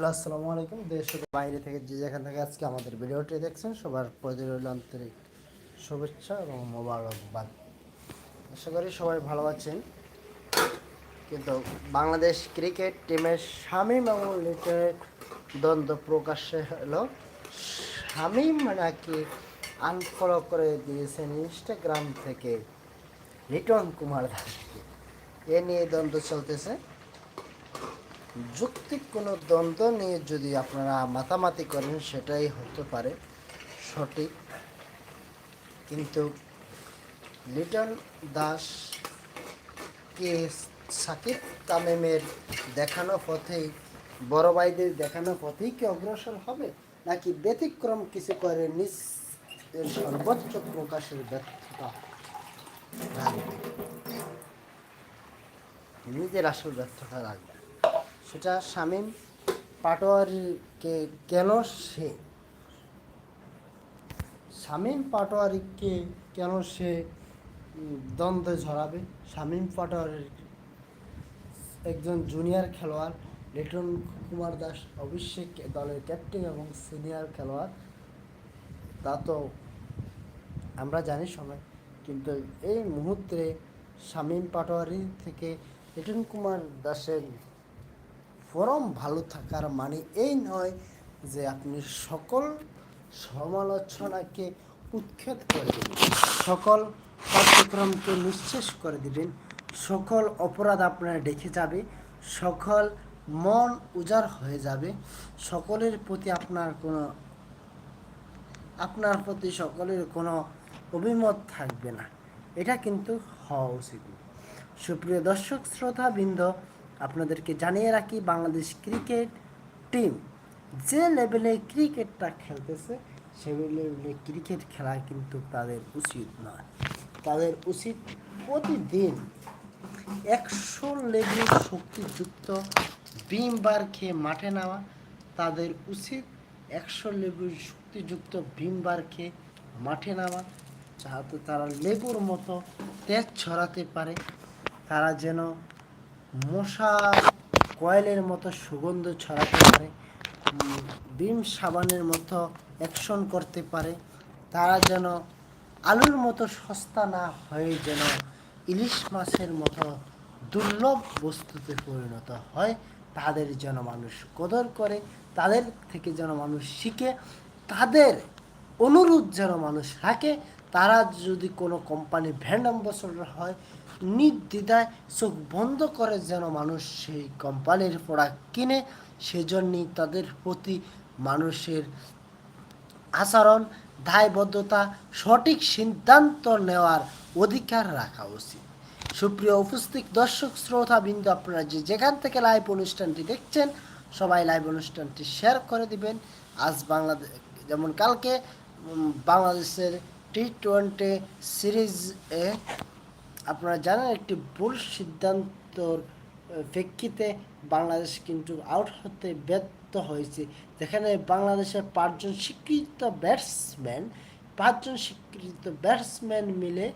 Hello, আসসালামু আলাইকুম। দেশ বাইরে থেকে যে যেখান থেকে আজকে আমাদের ভিডিওটি দেখছেন, সবার রইল আন্তরিক শুভেচ্ছা এবং মোবারকবাদ। আশা করি সবাই ভালো আছেন। কিন্তু বাংলাদেশ ক্রিকেট টিমের শামীম এবং লিটনের দ্বন্দ্ব প্রকাশ্যে হলো। শামীম নাকি আনফলো করে দিয়েছেন ইনস্টাগ্রাম থেকে লিটন কুমার দাসকে। এ নিয়ে দ্বন্দ্ব চলতেছে। যৌক্তিক কোনো দ্বন্দ্ব নিয়ে যদি আপনারা মাতামাতি করেন, সেটাই হতে পারে। সঠিক। কিন্তু লিটন দাস, কে সাকিব তামিমের দেখানো পথেই, বড় ভাইদের দেখানো পথেই কি অগ্রসর হবে? নাকি ব্যতিক্রম কিছু করে নিজ সর্বোচ্চ প্রকাশের ব্যর্থতা নিজের আসল ব্যর্থতা রাখবে। সেটা শামীম পাটোয়ারিকে কেন সে? শামীম পাটোয়ারিকে কেন সে দ্বন্দ্বে ঝরাবে? শামীম পাটোয়ারির একজন জুনিয়র খেলোয়াড়, লিটন কুমার দাস অবশ্যই দলের ক্যাপ্টেন এবং সিনিয়র খেলোয়াড়। তা তো আমরা জানি সবাই। কিন্তু এই মুহূর্তে শামীম পাটোয়ারি থেকে লিটন কুমার দাসের ফরম ভালো থাকার মানে এই নয় যে আপনি সকল সমালোচনাকে উৎখাত করে দেবেন সকল কার্যক্রমকে নিঃশেষ করে দিবেন সকল অপরাধ আপনার ডেকে যাবে। সকল মন উজাড় হয়ে যাবে। সকলের প্রতি আপনার কোনো আপনার প্রতি সকলের কোনো অভিমত থাকবে না। এটা কিন্তু হওয়া উচিত। সুপ্রিয় দর্শক শ্রোতা বৃন্দ আপনাদেরকে জানিয়ে রাখি, বাংলাদেশ ক্রিকেট টিম যে লেভেলে ক্রিকেটটা খেলতেছে, সেই লেভেলে ক্রিকেট খেলা কিন্তু তাদের উচিত নয়। তাদের উচিত প্রতিদিন একশো লেভেল শক্তিযুক্ত বিম বার খেয়ে মাঠে নেওয়া তাদের উচিত একশো লেবুর শক্তিযুক্ত বিম বার খেয়ে মাঠে নেওয়া যাতে তারা লেবুর মতো তেজ ছড়াতে পারে। তারা যেন মশা কয়েলের মতো সুগন্ধ ছড়াতে পারে বিম সাবানের মতো অ্যাকশন করতে পারে, তারা যেন আলুর মতো সস্তা না হয়ে যেন ইলিশ মাছের মতো দুর্লভ বস্তুতে পরিণত হয়, তাদের যেন মানুষ কদর করে, তাদের থেকে যেন মানুষ শিখে, তাদের অনুরোধ যেন মানুষ রাখে তারা যদি কোনো কোম্পানি ব্র্যান্ড অ্যাম্বাসডর হয়, নির্দ্বিধায় চোখ বন্ধ করে যেন মানুষ সেই কোম্পানির প্রোডাক্ট কিনে, সেজন্যই তাদের প্রতি মানুষের আচরণ, দায়বদ্ধতা, সঠিক সিদ্ধান্ত নেওয়ার অধিকার রাখা উচিত। সুপ্রিয় উপস্থিত, দর্শক, শ্রোতা বিন্দু, আপনারা যে যেখান থেকে লাইভ অনুষ্ঠানটি দেখছেন, সবাই লাইভ অনুষ্ঠানটি শেয়ার করে দিবেন। আজ বাংলাদেশ যেমন কালকে বাংলাদেশের টি টোয়েন্টি সিরিজ আপনারা জানেন একটি ভুল সিদ্ধান্তর প্রেক্ষিতে বাংলাদেশ কিন্তু আউট হতে ব্যর্থ হয়েছে। যেখানে বাংলাদেশের পাঁচজন স্বীকৃত ব্যাটসম্যান পাঁচজন স্বীকৃত ব্যাটসম্যান মিলে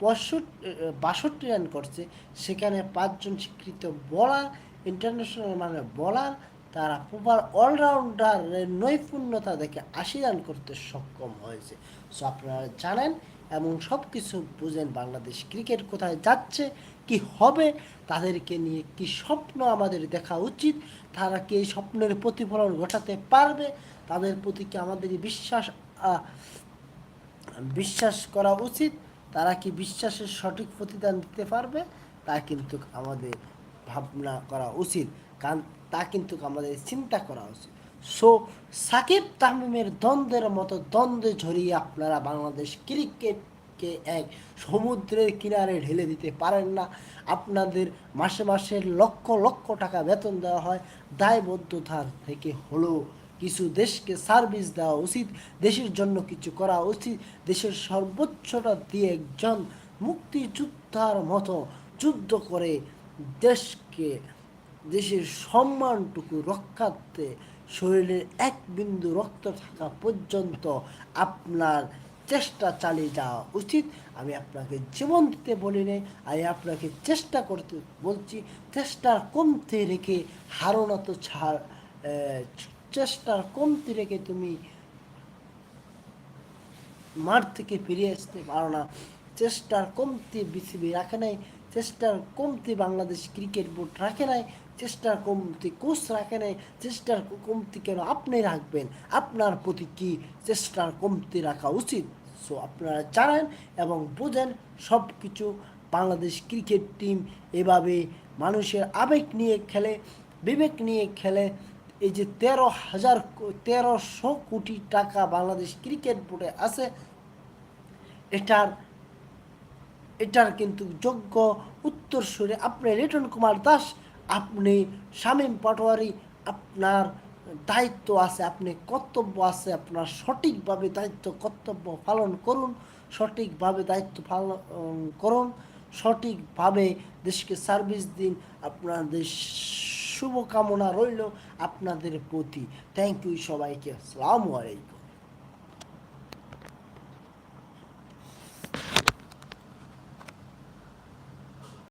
পঁয়ষট্টি বাষট্টি রান করছে। সেখানে পাঁচজন স্বীকৃত বলার ইন্টারন্যাশনাল মানে বলার তারা প্রপার অলরাউন্ডারের নৈপুণ্যতা দেখে আশি করতে সক্ষম হয়েছে। সো আপনারা জানেন এবং সব কিছু বুঝেন বাংলাদেশ ক্রিকেট কোথায় যাচ্ছে, কি হবে, তাদেরকে নিয়ে কি স্বপ্ন আমাদের দেখা উচিত, তারা কি এই স্বপ্নের প্রতিফলন ঘটাতে পারবে, তাদের প্রতি কি আমাদের বিশ্বাস বিশ্বাস করা উচিত, তারা কি বিশ্বাসের সঠিক প্রতিদান দিতে পারবে, তা কিন্তু আমাদের ভাবনা করা উচিত। কারণ তা কিন্তু আমাদের চিন্তা করা উচিত। সো সাকিব তামিমের দ্বন্দ্বের মতো দ্বন্দ্বে ঝরিয়ে আপনারা বাংলাদেশ ক্রিকেটকে এক সমুদ্রের কিনারে ঢেলে দিতে পারেন না। আপনাদের মাসে মাসে লক্ষ লক্ষ টাকা বেতন দেওয়া হয়। দায়বদ্ধতার থেকে হলেও কিছু দেশকে সার্ভিস দেওয়া উচিত। দেশের জন্য কিছু করা উচিত। দেশের সর্বোচ্চটা দিয়ে একজন মুক্তিযোদ্ধার মতো যুদ্ধ করে দেশকে, দেশের সম্মানটুকু রক্ষার্থে শরীরের এক বিন্দু রক্ত থাকা পর্যন্ত আপনার চেষ্টা চালিয়ে যাওয়া উচিত। আমি আপনাকে জীবন দিতে বলি নাই, আমি আপনাকে চেষ্টা করতে বলছি, চেষ্টার কমতে রেখে হারণা তো ছাড় চেষ্টার কমতি রেখে তুমি মাঠ থেকে ফিরে আসতে পারো না। চেষ্টার কমতি বিসিবি রাখে নাই চেষ্টার কমতি বাংলাদেশ ক্রিকেট বোর্ড রাখে নাই, চেষ্টার কমতি কোচ রাখে নাই, চেষ্টার কমতি কেন আপনি রাখবেন? আপনার প্রতি কি চেষ্টার কমতি রাখা উচিত? সো আপনারা জানেন এবং বোঝেন সব কিছু বাংলাদেশ ক্রিকেট টিম এভাবে মানুষের আবেগ নিয়ে খেলে, বিবেক নিয়ে খেলে। এই যে তেরো হাজার তেরোশো কোটি টাকা বাংলাদেশ ক্রিকেট বোর্ডে আছে, এটার এটার কিন্তু যোগ্য উত্তরসূরি আপনি লিটন কুমার দাস, আপনি শামীম পাটোয়ারি, আপনার দায়িত্ব আছে, আপনি কর্তব্য আছে, আপনার সঠিকভাবে দায়িত্ব, কর্তব্য পালন করুন, সঠিকভাবে দায়িত্ব পালন করুন, সঠিকভাবে দেশকে সার্ভিস দিন, আপনাদের শুভকামনা রইল আপনাদের প্রতি। থ্যাংক ইউ সবাইকে, আসসালামু আলাইকুম।